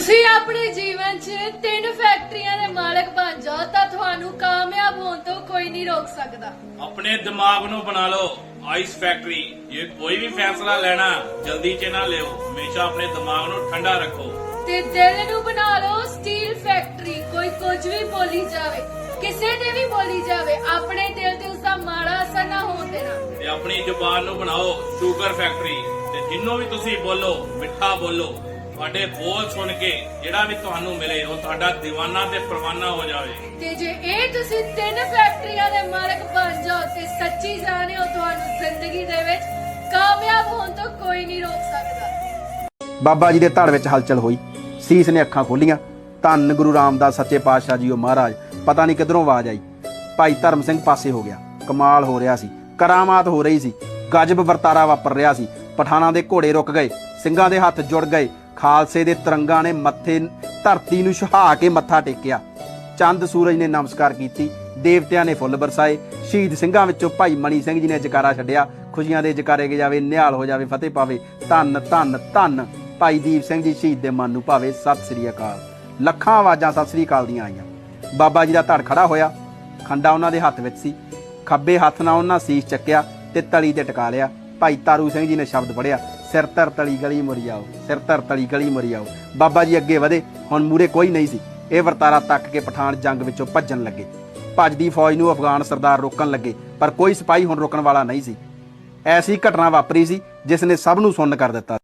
ਤੁਸੀਂ ਆਪਣੇ ਜੀਵਨ 'ਚ ਤਿੰਨ ਫੈਕਟਰੀਆਂ ਦੇ ਮਾਲਕ ਬਣ ਜਾਓ ਤਾਂ ਤੁਹਾਨੂੰ ਕਾਮਯਾਬ ਹੋਣ ਤੋਂ ਕੋਈ ਨਹੀਂ ਰੋਕ ਸਕਦਾ। ਆਪਣੇ ਦਿਮਾਗ ਨੂੰ ਬਣਾ ਲਓ ਆਈਸ ਫੈਕਟਰੀ ਇਹ ਕੋਈ ਵੀ ਫੈਸਲਾ ਲੈਣਾ ਜਲਦੀ ਚ ਨਾ ਲਿਓ। ਹਮੇਸ਼ਾ ਆਪਣੇ ਦਿਮਾਗ ਨੂੰ ਠੰਡਾ ਰੱਖੋ। ਤੇ ਦਿਲ ਨੂੰ ਬਣਾ ਲਓ ਸਟੀਲ ਫੈਕਟਰੀ ਕੋਈ ਕੁਝ ਵੀ ਬੋਲੀ ਜਾਵੇ ਕਿਸੇ ਤੇ ਵੀ ਬੋਲੀ ਜਾਵੇ ਆਪਣੇ ਦਿਲ ਤੇ ਉਸਦਾ ਮਾੜਾ ਅਸਰ ਨਾ ਹੋਣ ਦੇਣਾ। ਤੇ ਆਪਣੀ ਜ਼ੁਬਾਨ ਨੂੰ ਬਣਾਓ ਸ਼ੂਗਰ ਫੈਕਟਰੀ ਤੇ ਜਿੰਨੂੰ ਵੀ ਤੁਸੀਂ ਬੋਲੋ ਮਿੱਠਾ ਬੋਲੋ। ਤੁਹਾਡੇ ਬੋਲ ਸੁਣ ਕੇ ਜਿਹੜਾ ਵੀ ਤੁਹਾਨੂੰ ਮਿਲੇ ਉਹ ਤੁਹਾਡਾ دیਵਾਨਾ ਤੇ ਪਰਵਾਨਾ ਹੋ ਜਾਵੇ। ਤੇ ਜੇ ਇਹ ਤੁਸੀਂ ਤਿੰਨ ਫੈਕਟਰੀਆਂ ਦੇ ਮਾਲਕ ਬਣ ਜਾਓ ਤੇ ਸੱਚੀ ਜਾਣੇ ਹੋ ਤੁਹਾਨੂੰ ਜ਼ਿੰਦਗੀ ਦੇ ਵਿੱਚ ਕਾਮਯਾਬ ਹੋਣ ਤੋਂ ਕੋਈ ਨਹੀਂ ਰੋਕ ਸਕਦਾ। ਬਾਬਾ ਜੀ ਦੇ ਧੜ ਵਿੱਚ ਹਲਚਲ ਹੋਈ। ਸੀਸ ਨੇ ਅੱਖਾਂ ਖੋਲੀਆਂ। ਧੰਨ ਗੁਰੂ ਰਾਮਦਾਸ ਸੱਚੇ ਪਾਤਸ਼ਾਹ ਜੀਓ ਮਹਾਰਾਜ। ਪਤਾ ਨਹੀਂ ਕਿਧਰੋਂ ਆਵਾਜ਼ ਆਈ। ਭਾਈ ਧਰਮ ਸਿੰਘ ਪਾਸੇ ਹੋ ਗਿਆ। ਕਮਾਲ ਹੋ ਰਿਹਾ ਸੀ। ਕਰਾਮਾਤ ਹੋ ਰਹੀ ਸੀ। ਗਜਬ ਵਰਤਾਰਾ ਵਾਪਰ ਰਿਹਾ ਸੀ। ਪਠਾਨਾਂ ਦੇ ਘੋੜੇ ਰੁਕ ਗਏ। ਸਿੰਘਾਂ ਦੇ ਹੱਥ ਜੁੜ ਗਏ। ਖਾਲਸੇ ਦੇ ਤਿਰੰਗਾਂ ਨੇ ਮੱਥੇ, ਧਰਤੀ ਨੂੰ ਸੁਹਾ ਕੇ ਮੱਥਾ ਟੇਕਿਆ। ਚੰਦ ਸੂਰਜ ਨੇ ਨਮਸਕਾਰ ਕੀਤੀ। ਦੇਵਤਿਆਂ ਨੇ ਫੁੱਲ ਬਰਸਾਏ। ਸ਼ਹੀਦ ਸਿੰਘਾਂ ਵਿੱਚੋਂ ਭਾਈ ਮਣੀ ਸਿੰਘ ਜੀ ਨੇ ਜਕਾਰਾ ਛੱਡਿਆ। ਖੁਸ਼ੀਆਂ ਦੇ ਜਕਾਰੇ ਗੇ ਜਾਵੇ, ਨਿਹਾਲ ਹੋ ਜਾਵੇ, ਫਤਿਹ ਪਾਵੇ। ਧੰਨ ਧੰਨ ਧੰਨ। ਭਾਈ ਦੀਪ ਸਿੰਘ ਜੀ ਸ਼ਹੀਦ ਦੇ ਮਨ ਨੂੰ ਭਾਵੇ। ਸਤਿ ਸ੍ਰੀ ਅਕਾਲ। ਲੱਖਾਂ ਆਵਾਜ਼ਾਂ ਸਤਿ ਸ੍ਰੀ ਅਕਾਲ ਦੀਆਂ ਆਈਆਂ। ਬਾਬਾ ਜੀ ਦਾ ਧੜ ਖੜਾ ਹੋਇਆ। ਖੰਡਾ ਉਹਨਾਂ ਦੇ ਹੱਥ ਵਿੱਚ ਸੀ। ਖੱਬੇ ਹੱਥ ਨਾਲ ਉਹਨਾਂ ਸੀਸ ਚੱਕਿਆ ਤੇ ਤਲੀ ਤੇ ਟਿਕਾ ਲਿਆ। ਭਾਈ ਤਾਰੂ ਸਿੰਘ ਜੀ ਨੇ ਸ਼ਬਦ ਪੜਿਆ ਸਿਰ ਧਰ ਤਲੀ ਗਲੀ ਮੁਰੀ ਆਓ, ਸਿਰ ਧਰ ਤਲੀ ਗਲੀ ਮੁਰੀ ਆਓ। ਬਾਬਾ ਜੀ ਅੱਗੇ ਵਧੇ, ਹੁਣ ਮੂਰੇ ਕੋਈ ਨਹੀਂ ਸੀ। ਇਹ ਵਰਤਾਰਾ ਤੱਕ ਕੇ ਪਠਾਨ ਜੰਗ ਵਿੱਚੋਂ ਭੱਜਣ ਲੱਗੇ। ਭੱਜਦੀ ਫੌਜ ਨੂੰ ਅਫਗਾਨ ਸਰਦਾਰ ਰੋਕਣ ਲੱਗੇ, ਪਰ ਕੋਈ ਸਿਪਾਹੀ ਹੁਣ ਰੋਕਣ ਵਾਲਾ ਨਹੀਂ ਸੀ। ਐਸੀ ਘਟਨਾ ਵਾਪਰੀ ਸੀ, ਜਿਸ ਨੇ ਸਭ ਨੂੰ ਸੁੰਨ ਕਰ ਦਿੱਤਾ